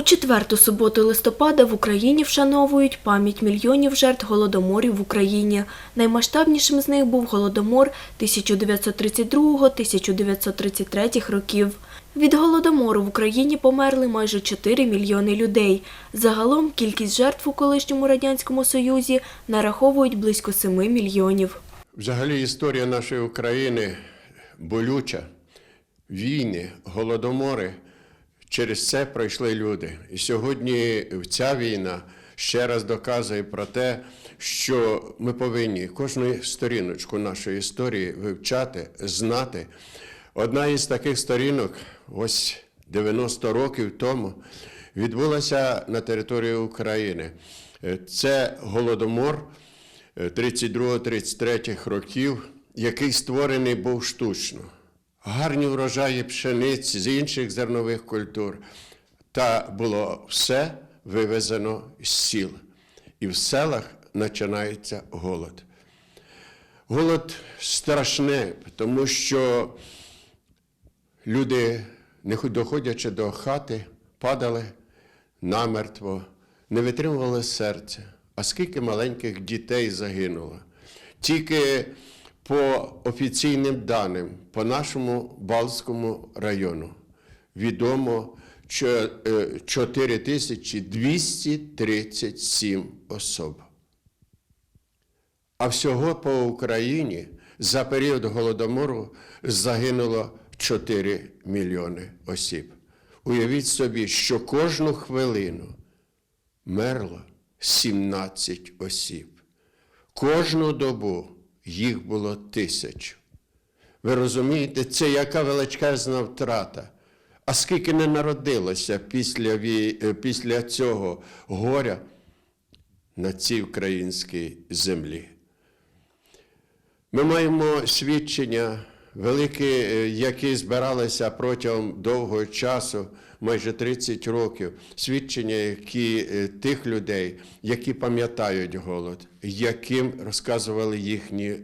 У четверту суботу листопада в Україні вшановують пам'ять мільйонів жертв голодоморів в Україні. Наймасштабнішим з них був голодомор 1932-1933 років. Від голодомору в Україні померли майже 4 мільйони людей. Загалом кількість жертв у колишньому радянському союзі нараховують близько 7 мільйонів. Взагалі історія нашої України болюча. Війни, голодомори. Через це пройшли люди. І сьогодні ця війна ще раз доказує про те, що ми повинні кожну сторіночку нашої історії вивчати, знати. Одна із таких сторінок, ось 90 років тому, відбулася на території України. Це голодомор 32-33 років, який створений був штучно. Гарні врожаї пшениці з інших зернових культур. Та було все вивезено з сіл. І в селах починається голод. Голод страшний, тому що люди, не доходячи до хати, падали намертво, не витримували серця. А скільки маленьких дітей загинуло? Тільки по офіційним даним, по нашому Балтському району відомо е, 4237 особ. А всього по Україні за період голодомору загинуло 4 мільйони осіб. Уявіть собі, що кожну хвилину мерло 17 осіб. Кожну добу їх було тисячу. Ви розумієте, це яка величезна втрата. А скільки не народилося після, е, після цього горя на цій українській землі? Ми маємо свідчення великі, е, які збиралися протягом довгого часу, майже 30 років, свідчення які, е, тих людей, які пам'ятають голод, яким розказували їхні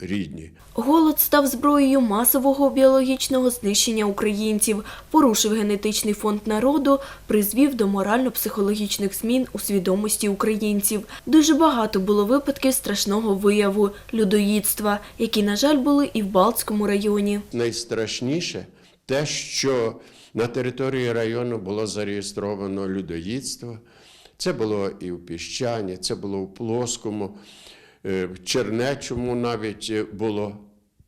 рідні. Голод став зброєю масового біологічного знищення українців, порушив генетичний фонд народу, призвів до морально-психологічних змін у свідомості українців. Дуже багато було випадків страшного вияву людоїдства, які, на жаль, були і в Балтському районі. Найстрашніше те, що на території району було зареєстровано людоїдство. Це було і в Піщані, це було в Плоскому, е, в Чернечому навіть е, було.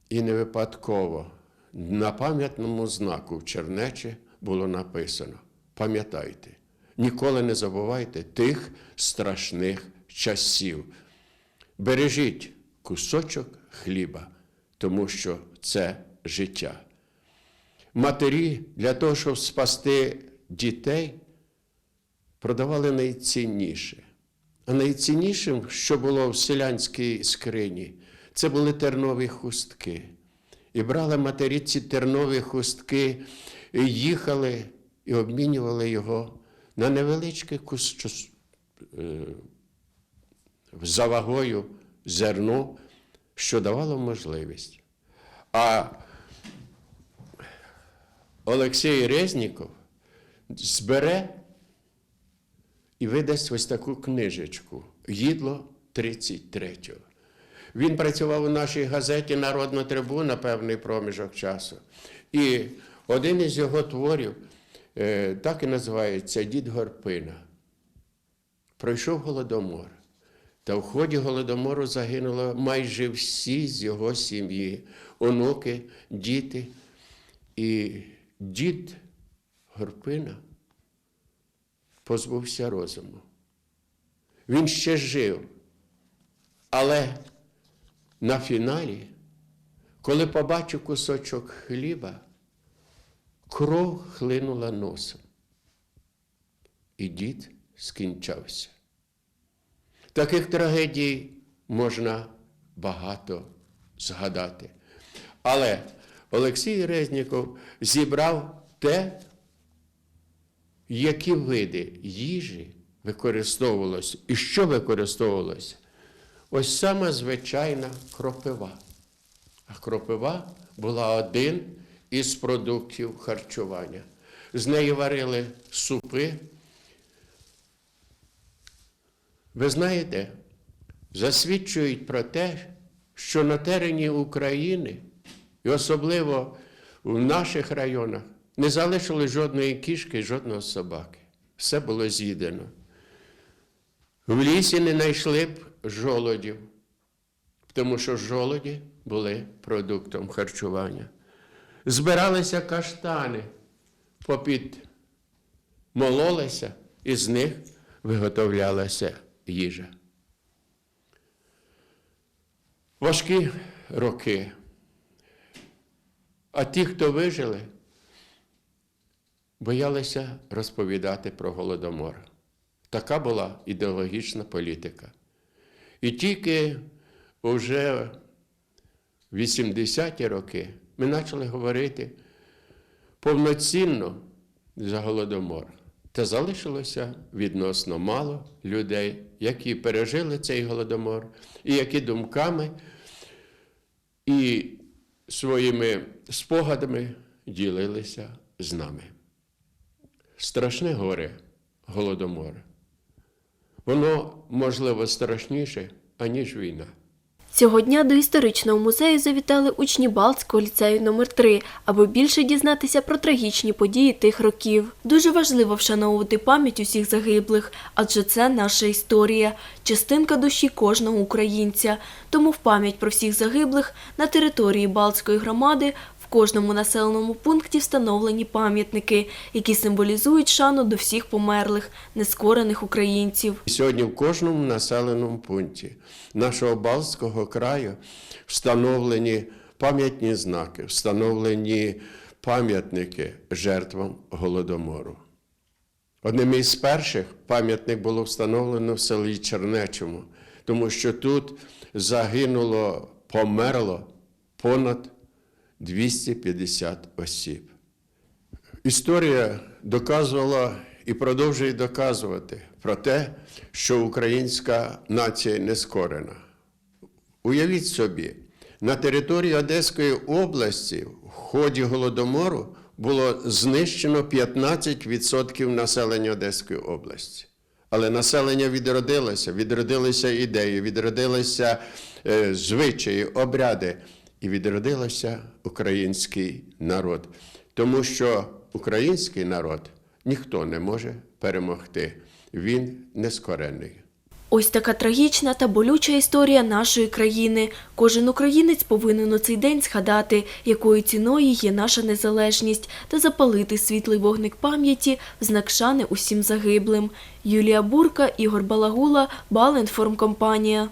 І не випадково. На пам'ятному знаку в Чернечі було написано: пам'ятайте, ніколи не забувайте тих страшних часів. Бережіть кусочок хліба, тому що це життя. Матері для того, щоб спасти дітей, продавали найцінніше. А найціннішим, що було в селянській скрині, це були тернові хустки. І брали матері ці тернові хустки, і їхали і обмінювали його на невеличке кус е, за вагою зерно, що давало можливість. А Олексій Резніков збере і видасть ось таку книжечку Їдло 33-го. Він працював у нашій газеті Народна трибуна певний проміжок часу. І один із його творів е, так і називається Дід Горпина. Пройшов голодомор. Та в ході голодомору загинуло майже всі з його сім'ї, онуки, діти. І дід Горпина позбувся розуму. Він ще жив, але на фіналі, коли побачив кусочок хліба, кров хлинула носом. І дід скінчався. Таких трагедій можна багато згадати. Але Олексій Резніков зібрав те, які види їжі використовувалось і що використовувалося. Ось сама звичайна кропива. А кропива була один із продуктів харчування. З неї варили супи. Ви знаєте, засвідчують про те, що на терені України і особливо в наших районах, не залишили жодної кішки, жодного собаки. Все було з'їдено. В лісі не знайшли б жолодів, тому що жолоді були продуктом харчування. Збиралися каштани, попід мололися, і з них виготовлялася їжа. Важкі роки. А ті, хто вижили, боялися розповідати про голодомор. Така була ідеологічна політика. І тільки вже в 80-ті роки ми почали говорити повноцінно за голодомор. Та залишилося відносно мало людей, які пережили цей голодомор, і які думками і своїми спогадами ділилися з нами. Страшне горе голодомор. Воно, можливо, страшніше, аніж війна. Цього дня до історичного музею завітали учні Балтського ліцею номер 3 аби більше дізнатися про трагічні події тих років. Дуже важливо вшановувати пам'ять усіх загиблих, адже це наша історія, частинка душі кожного українця. Тому в пам'ять про всіх загиблих на території Балтської громади кожному населеному пункті встановлені пам'ятники, які символізують шану до всіх померлих, нескорених українців. Сьогодні в кожному населеному пункті нашого Балтського краю встановлені пам'ятні знаки, встановлені пам'ятники жертвам голодомору. Одним із перших пам'ятник було встановлено в селі Чернечому, тому що тут загинуло, померло понад 250 осіб. Історія доказувала і продовжує доказувати про те, що українська нація не скорена. Уявіть собі, на території Одеської області в ході голодомору було знищено 15% населення Одеської області. Але населення відродилося, відродилися ідеї, відродилися е, звичаї, обряди, і відродився український народ. Тому що український народ ніхто не може перемогти. Він нескорений. Ось така трагічна та болюча історія нашої країни. Кожен українець повинен у цей день згадати, якою ціною є наша незалежність, та запалити світлий вогник пам'яті в знак шани усім загиблим. Юлія Бурка, Ігор Балагула, Балінформкомпанія.